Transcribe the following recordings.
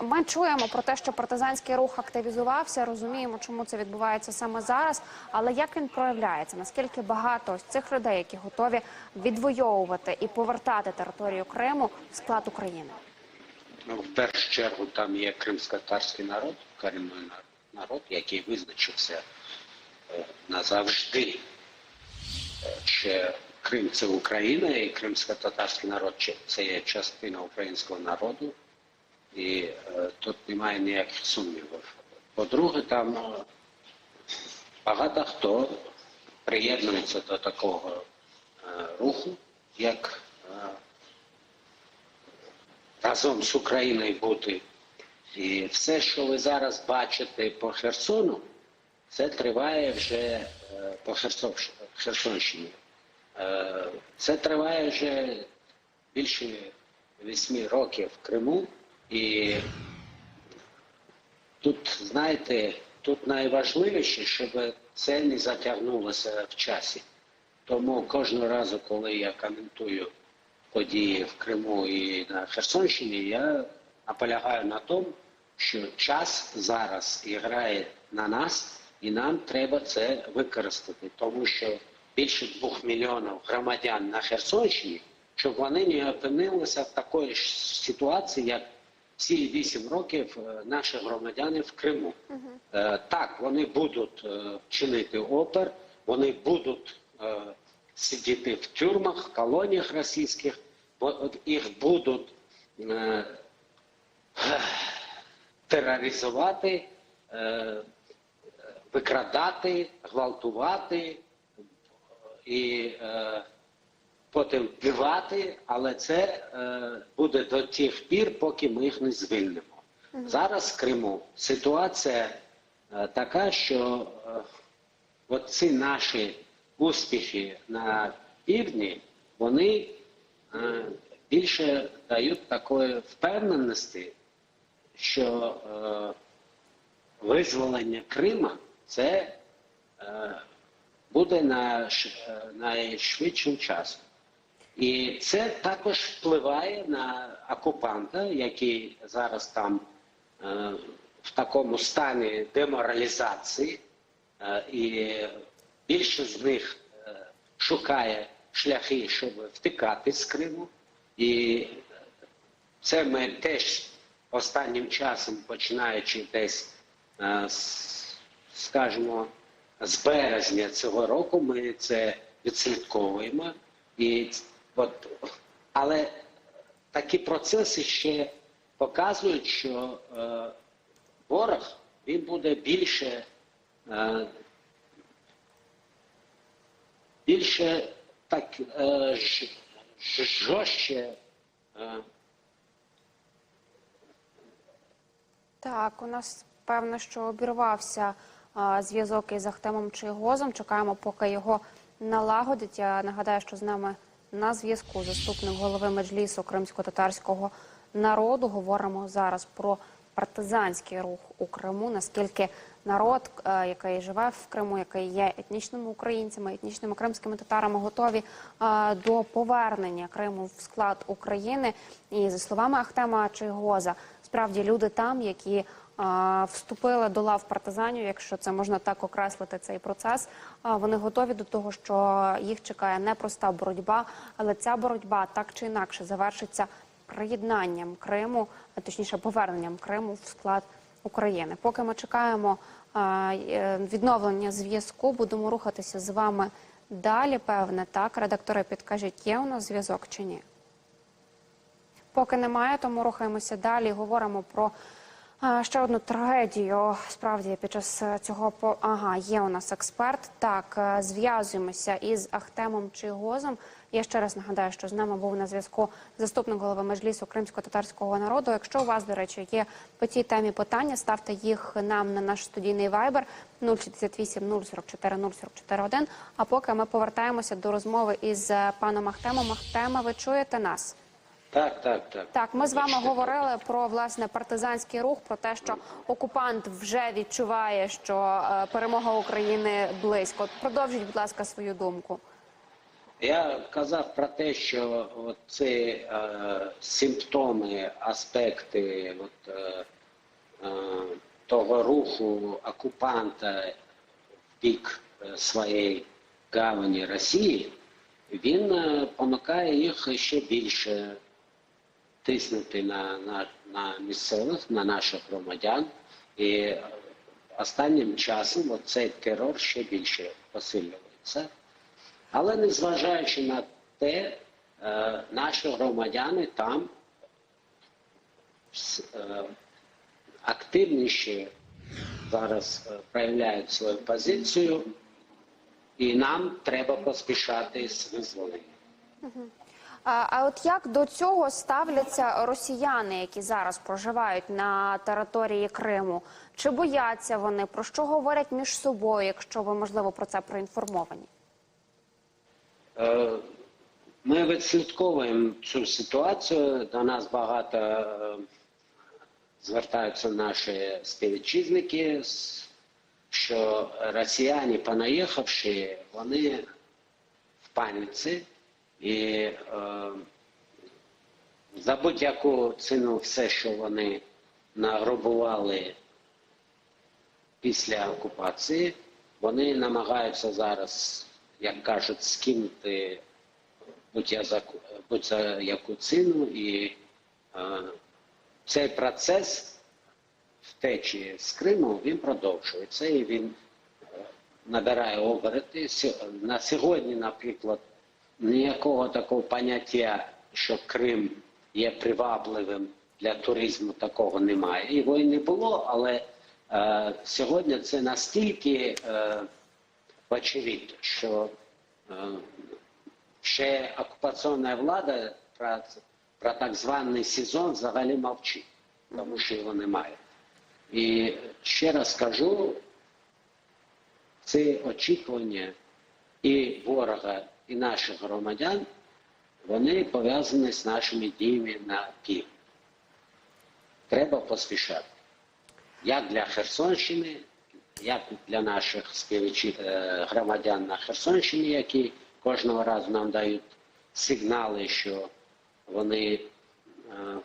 Ми чуємо про те, що партизанський рух активізувався. Розуміємо, чому це відбувається саме зараз. Але як він проявляється? Наскільки багато ось цих людей, які готові відвоювати і повертати територію Криму в склад України? Ну, в першу чергу там є кримськотарський народ, корінний народ, який визначився е, назавжди, е, що Крим це Україна, і кримсько-татарський народ чи- це є частина українського народу, і е, тут немає ніяких сумнівів. По-друге, там е, багато хто приєднується до такого е, руху, як е, разом з Україною бути. І все, що ви зараз бачите по Херсону, це триває вже е, по Херсонщ- Херсонщині. Е, Це триває вже більше вісьми років в Криму. І тут, знаєте, тут найважливіше, щоб це не затягнулося в часі. Тому кожного разу, коли я коментую події в Криму і на Херсонщині, я наполягаю на тому, що час зараз грає на нас, і нам треба це використати, тому що більше двох мільйонів громадян на Херсонщині, щоб вони не опинилися в такої ж ситуації, як всі вісім років е, наші громадяни в Криму. Е, Так, вони будуть е, чинити опер, вони будуть сидіти в тюрмах, колоніях російських, бо їх будуть тероризувати, викрадати, гвалтувати і потім вбивати, але це е, буде до тих пір, поки ми їх не звільнимо. Зараз в Криму ситуація е, така, що е, от ці наші успіхи на півдні, вони е, більше дають такої впевненості, що е, визволення Крима це е, буде на е, найшвидшим часом. І це також впливає на окупанта, який зараз там е, в такому стані деморалізації, е, і більше з них е, шукає шляхи, щоб втікати з Криму. І це ми теж останнім часом, починаючи десь, е, скажімо, з березня цього року, ми це відслідковуємо. І от, але такі процеси ще показують, що е, ворог він буде більше, е, більше так е, ж, жорстче. Е, Так, у нас певно, що обірвався а, зв'язок із Ахтемом Чийгозом. Чекаємо, поки його налагодять. Я нагадаю, що з нами на зв'язку заступник голови меджлісу кримсько-татарського народу. Говоримо зараз про партизанський рух у Криму. Наскільки народ, е, який живе в Криму, який є етнічними українцями, етнічними кримськими татарами, готові е, до повернення Криму в склад України. І за словами Ахтема Чийгоза, справді люди там, які вступили до лав партизанів, якщо це можна так окреслити цей процес. Вони готові до того, що їх чекає непроста боротьба, але ця боротьба так чи інакше завершиться приєднанням Криму, точніше поверненням Криму в склад України. Поки ми чекаємо е, відновлення зв'язку, будемо рухатися з вами далі. Певне, так редактори підкажіть, є у нас зв'язок чи ні? Поки немає, тому рухаємося далі. Говоримо про е, ще одну трагедію. Справді під час цього по ага, є у нас експерт. Так, е, зв'язуємося із Ахтемом Чийгозом. Я ще раз нагадаю, що з нами був на зв'язку заступник голови межлісу кримсько-татарського народу. Якщо у вас, до речі, є по цій темі питання, ставте їх нам на наш студійний вайбер 068 044 044 1. А поки ми повертаємося до розмови із паном Ахтемом. Ахтема, ви чуєте нас? Так, так, так. Так, ми з вами говорили про власне партизанський рух, про те, що окупант вже відчуває, що е, перемога України близько. Продовжіть, будь ласка, свою думку. Я казав про те, що от ці е, симптоми, аспекти от, е, е, того руху окупанта в бік е, своєї гавані Росії, він е, понукає їх ще більше тиснути на, на, на місцевих, на наших громадян. І останнім часом цей терор ще більше посилюється. Але незважаючи на те, е, наші громадяни там е, активніше зараз е, проявляють свою позицію, і нам треба поспішати з визволенням. А, а от як до цього ставляться росіяни, які зараз проживають на території Криму? Чи бояться вони? Про що говорять між собою, якщо ви можливо про це проінформовані? Е, Ми відслідковуємо цю ситуацію. До нас багато е, звертаються наші співвітчизники, що росіяни, понаїхавши, вони в паніці і е, за будь-яку ціну все, що вони награбували після окупації, вони намагаються зараз, як кажуть, скинути будь-я за, будь-за яку ціну. І е, цей процес втечі з Криму він продовжується і він е, набирає оберти. На сьогодні, наприклад, ніякого такого поняття, що Крим є привабливим для туризму, такого немає. Його і не було, але е, сьогодні це настільки е, очевидно, що е, ще окупаційна влада про, про так званий сезон взагалі мовчить, тому що його немає. І ще раз кажу, ці очікування і ворога, і наших громадян, вони пов'язані з нашими діями на пів. Треба поспішати. Як для Херсонщини, як для наших співвітчи- е, громадян на Херсонщині, які кожного разу нам дають сигнали, що вони е,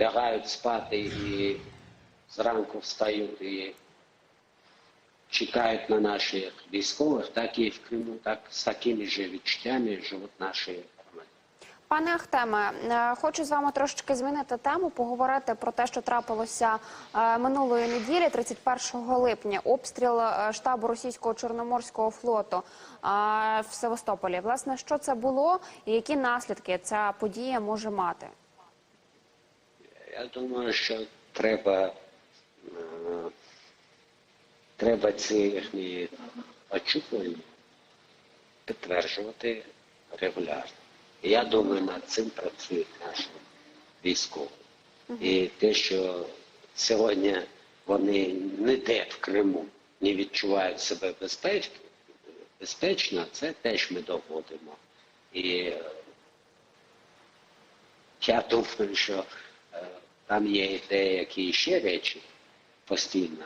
лягають спати і зранку встають і чекають на наших військових, так і в Криму, так з такими ж відчуттями живуть наші. Пане Ахтеме, е, хочу з вами трошечки змінити тему, поговорити про те, що трапилося е, минулої неділі, 31 липня, обстріл е, штабу російського чорноморського флоту в Севастополі. Власне, що це було і які наслідки ця подія може мати? Я думаю, що треба, треба ці їхні очікування підтверджувати регулярно. І я думаю, над цим працюють наші військові. І те, що сьогодні вони ніде в Криму не відчувають себе безпечно, безпечно, це теж ми доводимо. І е, я думаю, що е, там є і деякі ще речі постійно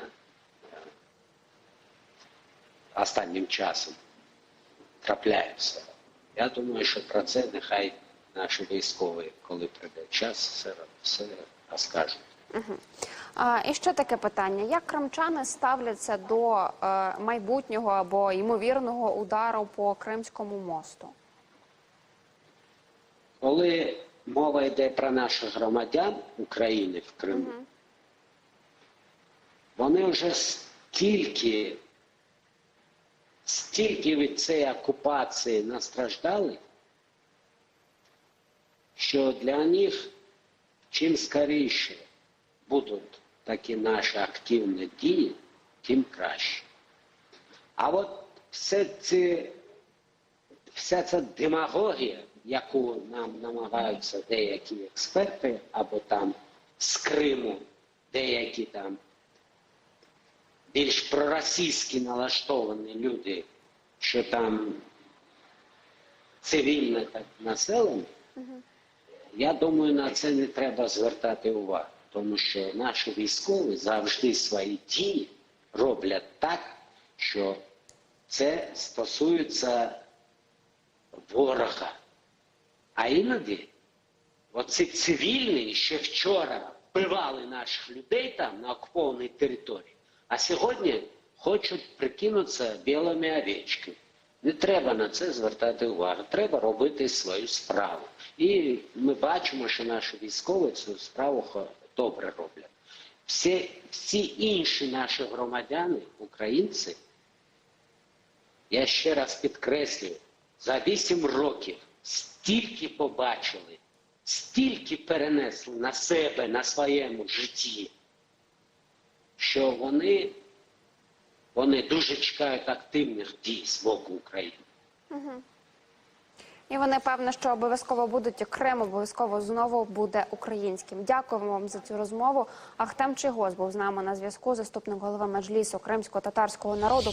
останнім часом трапляються. Я думаю, що про це нехай наші військові, коли прийде час, все, все розкажуть. А, і ще таке питання: як кримчани ставляться до е, майбутнього або ймовірного удару по Кримському мосту? Коли мова йде про наших громадян України в Криму, вони вже стільки, стільки від цієї окупації настраждали, що для них чим скоріше будуть такі наші активні дії, тим краще. А от все ці вся ця демагогія, яку нам намагаються деякі експерти, або там з Криму деякі там більш проросійські налаштовані люди, що там цивільне так населення, я думаю, на це не треба звертати увагу, тому що наші військові завжди свої дії роблять так, що це стосується ворога. А іноді оці цивільні ще вчора вбивали наших людей там на окупованій території, а сьогодні хочуть прикинутися білими овечками. Не треба на це звертати увагу. Треба робити свою справу. І ми бачимо, що наші військові цю справу добре роблять. Всі, всі інші наші громадяни, українці, я ще раз підкреслюю, за вісім років стільки побачили, стільки перенесли на себе, на своєму житті, що вони, вони дуже чекають активних дій з боку України. І вони певно, що обов'язково будуть і Крим, обов'язково знову буде українським. Дякуємо вам за цю розмову. Ахтем Чигоз був з нами на зв'язку, заступник голови меджлісу кримсько-татарського народу.